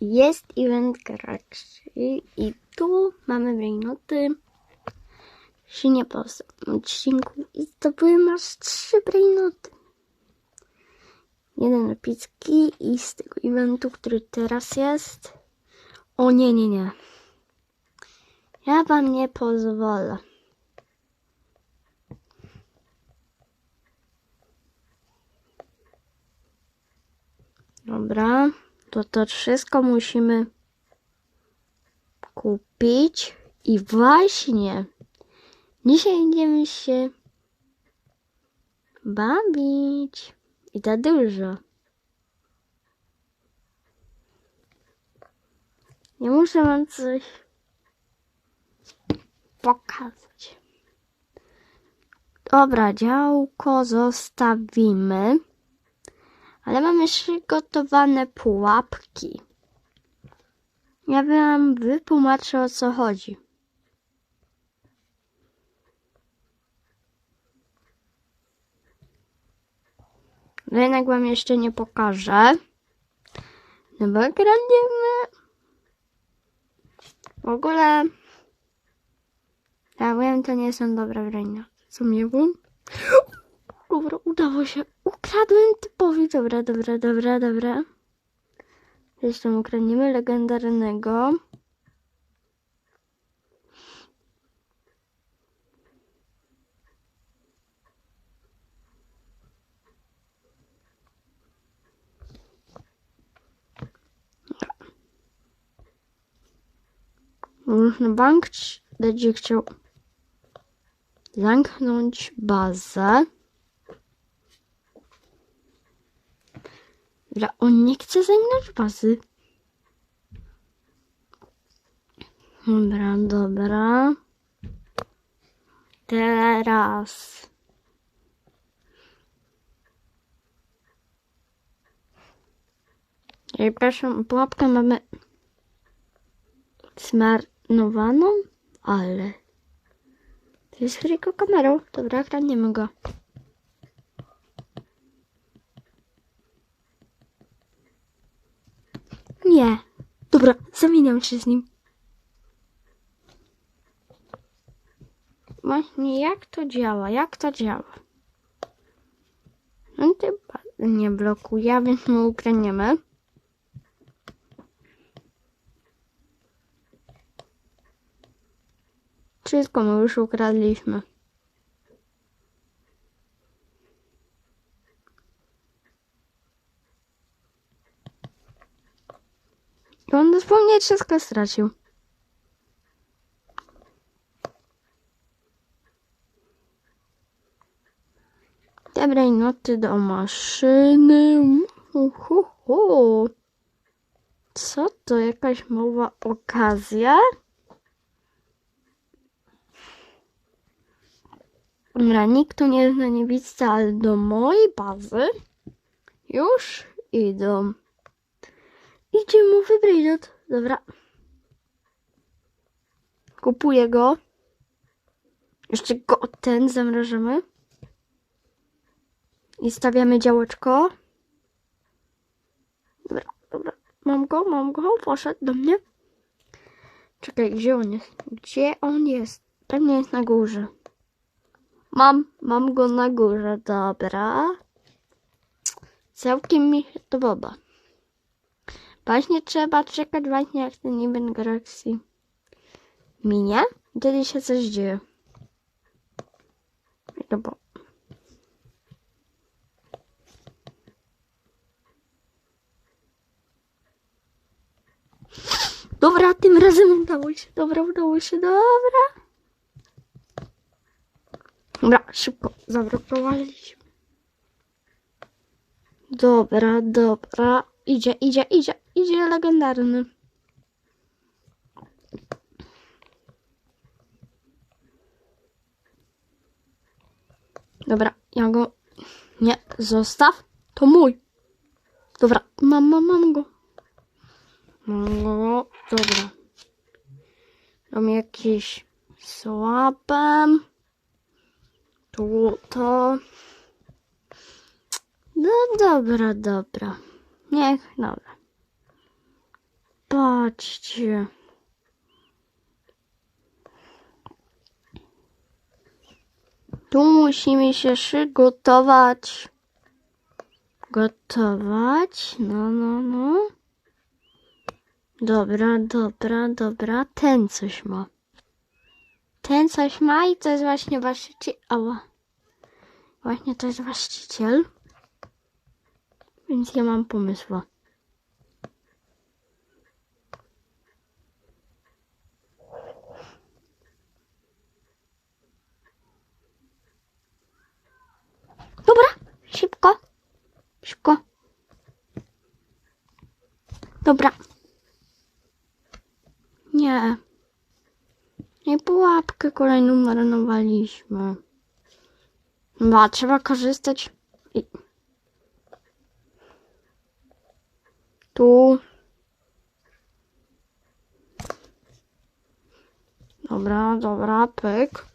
jest event Galaxy i tu mamy brainoty. Silnie po ostatnim odcinku i zdobyłem aż trzy brainoty. Jeden epicki i z tego eventu, który teraz jest. O nie, nie, nie. Ja wam nie pozwolę. Dobra, to to wszystko musimy kupić. I właśnie dzisiaj idziemy się bawić. I to dużo. Ja muszę wam coś pokazać. Dobra, działko zostawimy. Ale mamy przygotowane pułapki. Ja wam wytłumaczę o co chodzi. Rynek wam jeszcze nie pokażę. No bo kradniemy. W ogóle. Ja wiem, to nie są dobre wrenia. Co mnie było? Udało się. Ukradłem typowi. Dobra, dobra, dobra, dobra. Zresztą ukradniemy legendarnego. Różny bank będzie chciał zamknąć bazę. Dobra, on nie chce zamknąć bazy. Dobra, dobra. Teraz. I pierwszą pułapkę mamy zmarnowaną, ale to jest tylko kamerą. Dobra, kradniemy go. Nie. Dobra, zamieniam się z nim. Właśnie, jak to działa? Jak to działa? No ty nie blokuje, więc my ukradniemy. Wszystko my już ukradliśmy. I on dosłownie wszystko stracił. Dobra, i noty do maszyny. Co to? Jakaś mowa okazja? Dobra, nikt tu nie zna niewidca, ale do mojej bazy już idą. Idzie mu wybryjot. Dobra. Kupuję go. Jeszcze go ten zamrażamy. I stawiamy działeczko. Dobra, dobra. Mam go, mam go. Poszedł do mnie. Czekaj, gdzie on jest? Gdzie on jest? Pewnie jest na górze. Mam, mam go na górze. Dobra. Całkiem mi się to podoba. Właśnie trzeba czekać właśnie jak ten event Galaxy minie. Wtedy się coś dzieje. To bo... Dobra, tym razem udało się. Dobra, udało się. Dobra. Dobra, szybko zablokowaliśmy. Dobra, dobra. Idzie, idzie, idzie, idzie legendarny. Dobra, ja go... Nie, zostaw. To mój. Dobra, mam, mam, mam go. Mam go, dobra. Mam jakiś słabem. Tu to. No dobra, dobra. Niech, dobra. Patrzcie. Tu musimy się przygotować. Gotować? No, no, no. Dobra, dobra, dobra. Ten coś ma. Ten coś ma i to jest właśnie właściciel. Ała. Właśnie to jest właściciel. Więc ja mam pomysł. Dobra, szybko. Szybko. Dobra. Nie. Nie pułapkę kolejną marnowaliśmy. Chyba trzeba korzystać. I... Tu. Dobra, dobra, pyk.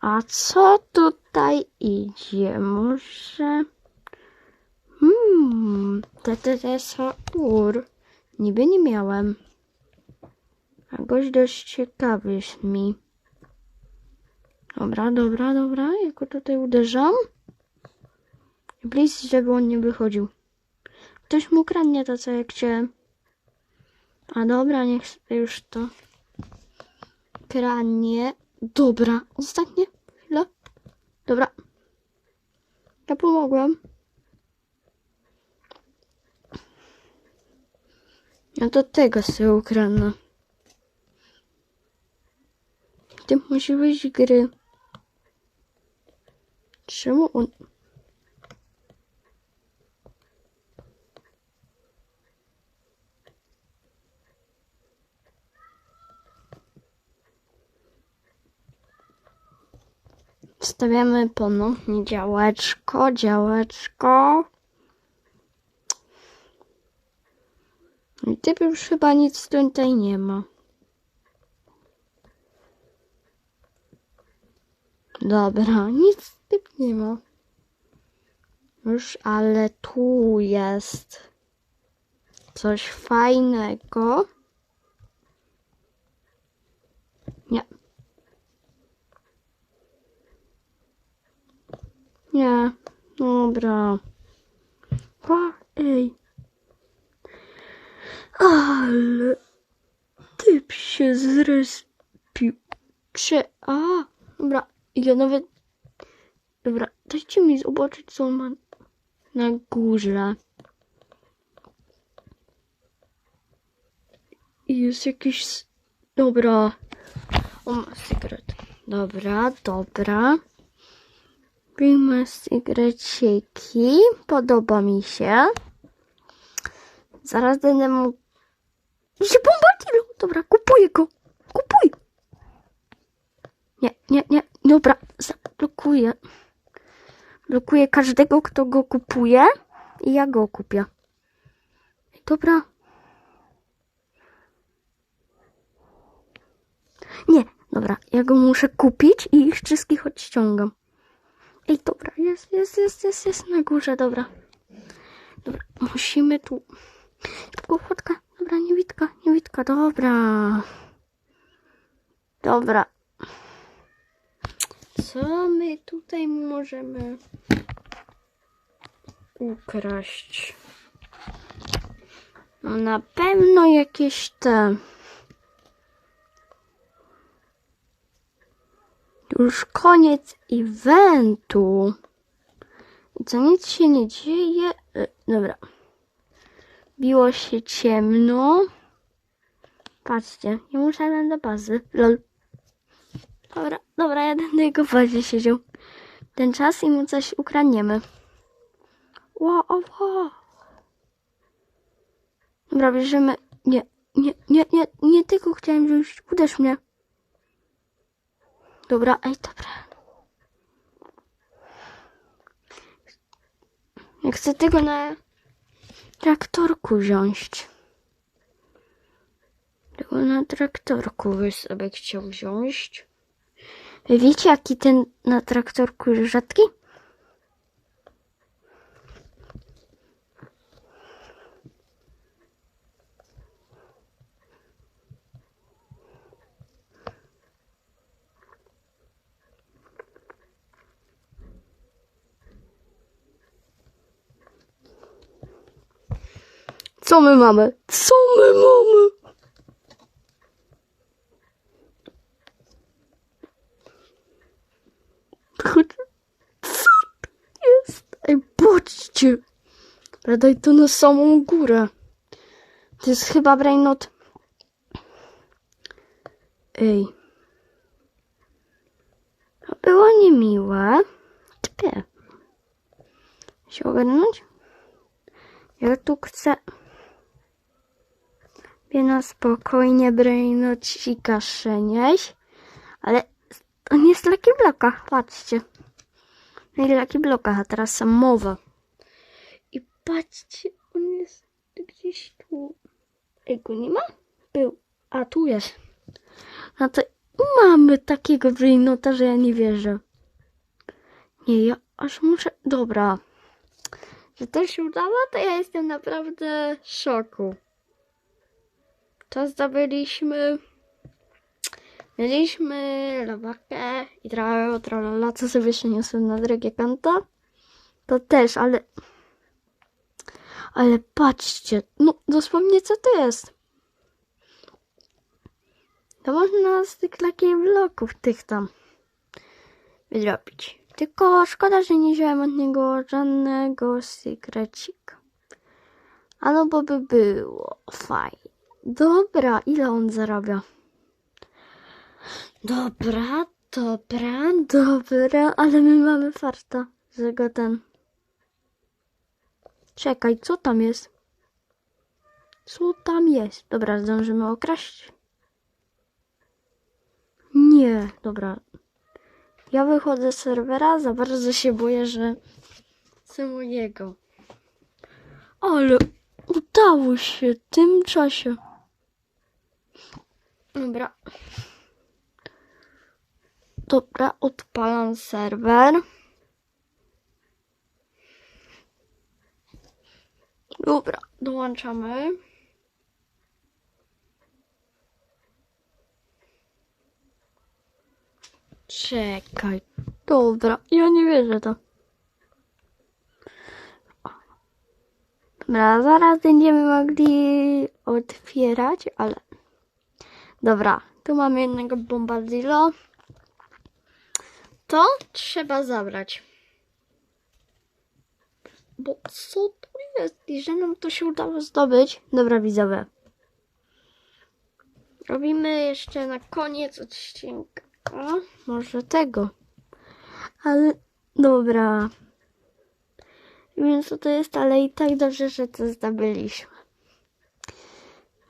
A co tutaj idzie? Może... Hmm, TTS-ur. Niby nie miałem. A gość dość ciekawy jest mi. Dobra, dobra, dobra. Jak go tutaj uderzam. Please, żeby on nie wychodził. Ktoś mu kradnie to, co ja chciałem. A dobra, niech już to kradnie. Dobra, ostatnie. Chwila. Dobra. Ja pomogłem. Ja do tego sobie ukradnę. Ty musi wyjść gry. Czemu on... Stawiamy ponownie działeczko, działeczko. I typ już chyba nic tutaj nie ma. Dobra, nic typ nie ma. Już, ale tu jest coś fajnego. Nie. Nie. Dobra. O, ej. Ale typ się zrespił. Cze... A, dobra. Ja nawet... Dobra, dajcie mi zobaczyć, co on ma na górze. Jest jakiś... Dobra. On ma sekret. Dobra, dobra. Wyjmę sekreciki. Podoba mi się. Zaraz będę mu... Się bombardilo! Dobra, kupuję go! Kupuj! Nie, nie, nie. Dobra, zablokuję. Blokuję każdego, kto go kupuje i ja go kupię. Dobra. Nie, dobra, ja go muszę kupić i ich wszystkich odściągam. Ej, dobra, jest, jest, jest, jest, jest na górze, dobra. Dobra, musimy tu... Fotka. Dobra, niewidka, niewidka, dobra. Dobra. Co my tutaj możemy ukraść? No na pewno jakieś te... Już koniec eventu. Co nic się nie dzieje. E, Dobra. Biło się ciemno. Patrzcie, nie muszę do bazy. Lol. Dobra, dobra, ja będę jego w siedział. Ten czas i mu coś ukradniemy. Ło, o, ło. Dobra, bierzemy. Nie, nie, nie, nie, nie tylko chciałem wziąć. Uderz mnie. Dobra, ej, dobra. Ja chcę tego na traktorku wziąć. Tego na traktorku by sobie chciał wziąć. Wiecie, jaki ten na traktorku jest rzadki? Co my mamy? Co my mamy? Patrzcie. Dobra, Daj to na samą górę. To jest chyba brainot. Ej. To było niemiłe. Tpie. Się ogarnąć? Ja tu chcę. Wie na spokojnie brainocika przenieść. Ale on jest w Lucky Blockach, patrzcie. No i Lucky Blockach, a teraz sam mowa. Patrzcie, on jest gdzieś tu. Ej, go nie ma? Był. A, tu jest. No to mamy takiego brainota, że ja nie wierzę. Nie, ja aż muszę... Dobra. Że to się udało, to ja jestem naprawdę w szoku. To zdobyliśmy... Mieliśmy lawakę i tralala, co sobie jeszcze niosłem na drugie kanto. To też, ale... Ale patrzcie, no dosłownie co to jest? To można z tych takich bloków tych tam zrobić. Tylko szkoda, że nie wziąłem od niego żadnego sekrecika. Ale bo by było fajnie. Dobra, ile on zarabia? Dobra, dobra, dobra, ale my mamy farta, że go ten... Czekaj, co tam jest? Co tam jest? Dobra, zdążymy okraść. Nie, dobra. Ja wychodzę z serwera, za bardzo się boję, że co mojego. Ale udało się w tym czasie. Dobra. Dobra, odpalam serwer. Dobra, dołączamy. Czekaj. Dobra, ja nie wierzę to. Dobra, zaraz będziemy mogli otwierać, ale... Dobra, tu mamy jednego bombardilo. To trzeba zabrać. Bo co to jest? I że nam to się udało zdobyć. Dobra, widzowie. Robimy jeszcze na koniec odcinka. Może tego. Ale dobra. Wiem co to jest, ale i tak dobrze, że to zdobyliśmy.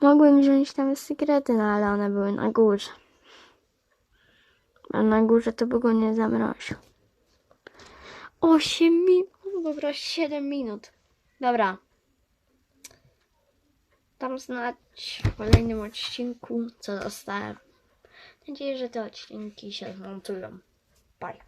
Mogłem wziąć tam sekrety, no ale one były na górze. A na górze to by go nie zamroził. 8 minut. Dobra, 7 minut. Dobra. Tam znać w kolejnym odcinku, co dostałem. Mam nadzieję, że te odcinki się zmontują. Bye.